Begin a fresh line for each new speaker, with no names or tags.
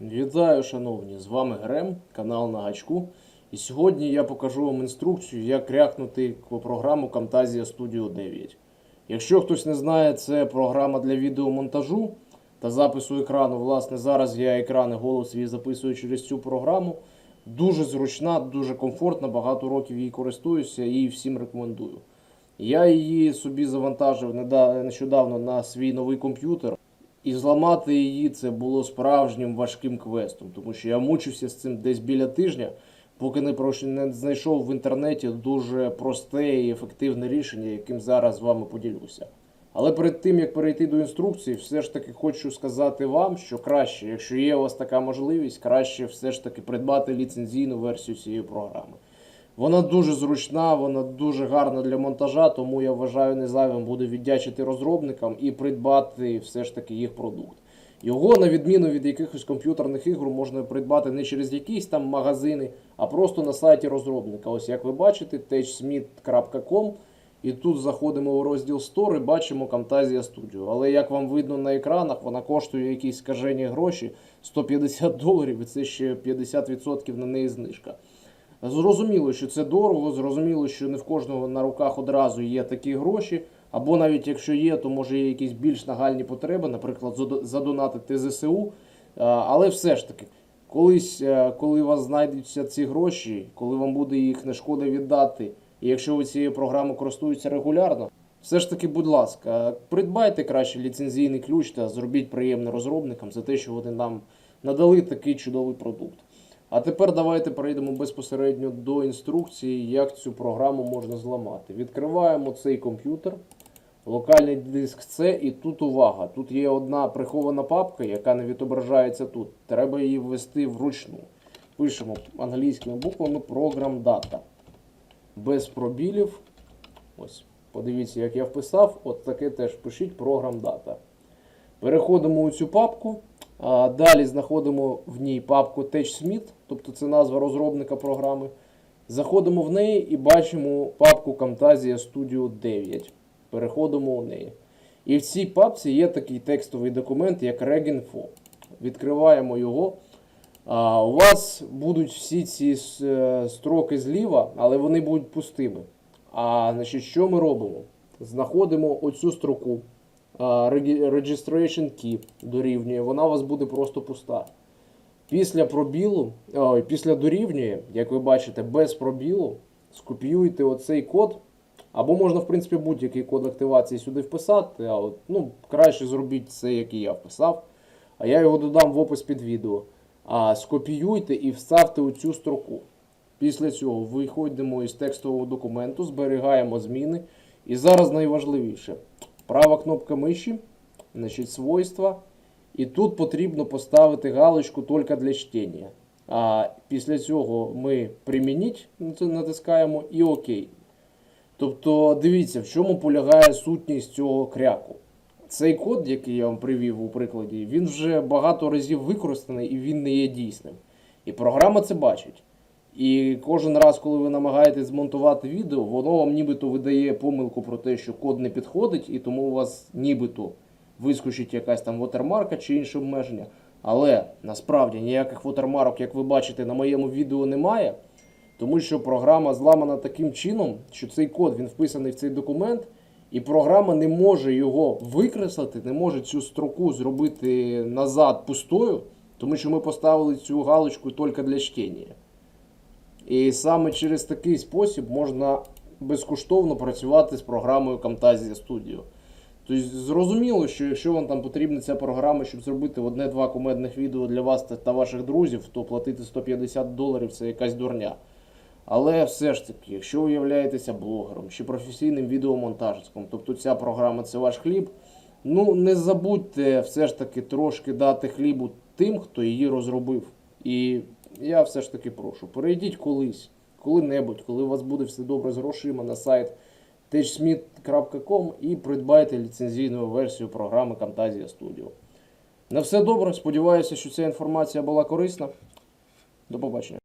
Вітаю, шановні! З вами Грем, канал на гачку. І сьогодні я покажу вам інструкцію, як крякнути програму Camtasia Studio 9. Якщо хтось не знає, це програма для відеомонтажу та запису екрану. Власне, зараз я екран і голос свій записую через цю програму. Дуже зручна, дуже комфортна, багато років її користуюся і всім рекомендую. Я її собі завантажив нещодавно на свій новий комп'ютер. І зламати її це було справжнім важким квестом, тому що я мучився з цим десь біля тижня, поки не, не знайшов в інтернеті дуже просте і ефективне рішення, яким зараз з вами поділюся. Але перед тим як перейти до інструкції, все ж таки хочу сказати вам, що краще, якщо є у вас така можливість, краще все ж таки придбати ліцензійну версію цієї програми. Вона дуже зручна, вона дуже гарна для монтажа, тому я вважаю не зайвим буде віддячити розробникам і придбати все ж таки їх продукт. Його, на відміну від якихось комп'ютерних ігор, можна придбати не через якісь там магазини, а просто на сайті розробника. Ось як ви бачите, techsmith.com. І тут заходимо у розділ Store і бачимо Camtasia Studio. Але як вам видно на екранах, вона коштує якісь скажені гроші 150 доларів, і це ще 50% на неї знижка. Зрозуміло, що це дорого, зрозуміло, що не в кожного на руках одразу є такі гроші. Або навіть якщо є, то може є якісь більш нагальні потреби, наприклад, задонатити ЗСУ. Але все ж таки, колись, е, коли у вас знайдуться ці гроші, коли вам буде їх не шкода віддати, і якщо ви цією програмою користуєтеся регулярно, все ж таки, будь ласка, придбайте краще ліцензійний ключ та зробіть приємно розробникам за те, що вони нам надали такий чудовий продукт. А тепер давайте перейдемо безпосередньо до інструкції, як цю програму можна зламати. Відкриваємо цей комп'ютер, локальний диск C, і тут увага. Тут є одна прихована папка, яка не відображається тут. Треба її ввести вручну. Пишемо англійськими буквами Program Data. Без пробілів. Ось, подивіться, як я вписав. От таке теж пишіть Program Data. Переходимо у цю папку. Далі знаходимо в ній папку TouchSmith, тобто це назва розробника програми. Заходимо в неї і бачимо папку Camtasia Studio 9. Переходимо у неї. І в цій папці є такий текстовий документ, як Reginfo. Відкриваємо його. У вас будуть всі ці е, строки зліва, але вони будуть пустими. А значить, що ми робимо? Знаходимо оцю строку. Registration Key дорівнює, вона у вас буде просто пуста. Після пробілу, ой, після дорівнює, як ви бачите, без пробілу, скопіюйте оцей код. Або можна, в принципі, будь-який код активації сюди вписати. А от, ну, краще зробіть це, як я вписав. А я його додам в опис під відео. А скопіюйте і вставте у цю строку. Після цього виходимо із текстового документу, зберігаємо зміни. І зараз найважливіше. Права кнопка миші, значить, свойства. І тут потрібно поставити галочку тільки для чтення. А після цього ми примініть, натискаємо і ОК. Тобто, дивіться, в чому полягає сутність цього кряку. Цей код, який я вам привів у прикладі, він вже багато разів використаний і він не є дійсним. І програма це бачить. І кожен раз, коли ви намагаєтесь змонтувати відео, воно вам нібито видає помилку про те, що код не підходить, і тому у вас нібито вискочить якась там вотермарка чи інше обмеження. Але насправді ніяких вотермарок, як ви бачите, на моєму відео немає. Тому що програма зламана таким чином, що цей код він вписаний в цей документ, і програма не може його викреслити, не може цю строку зробити назад пустою, тому що ми поставили цю галочку тільки для чтення. І саме через такий спосіб можна безкоштовно працювати з програмою Camtasia Studio. Тобто зрозуміло, що якщо вам там потрібна ця програма, щоб зробити одне-два кумедних відео для вас та- ваших друзів, то платити 150 доларів це якась дурня. Але все ж таки, якщо ви являєтеся блогером чи професійним відеомонтажником, тобто ця програма це ваш хліб, ну не забудьте все ж таки трошки дати хлібу тим, хто її розробив. І я все ж таки прошу, перейдіть колись, коли-небудь, коли у вас буде все добре з грошима на сайт techsmith.com і придбайте ліцензійну версію програми Camtasia Studio. На все добре, сподіваюся, що ця інформація була корисна. До побачення.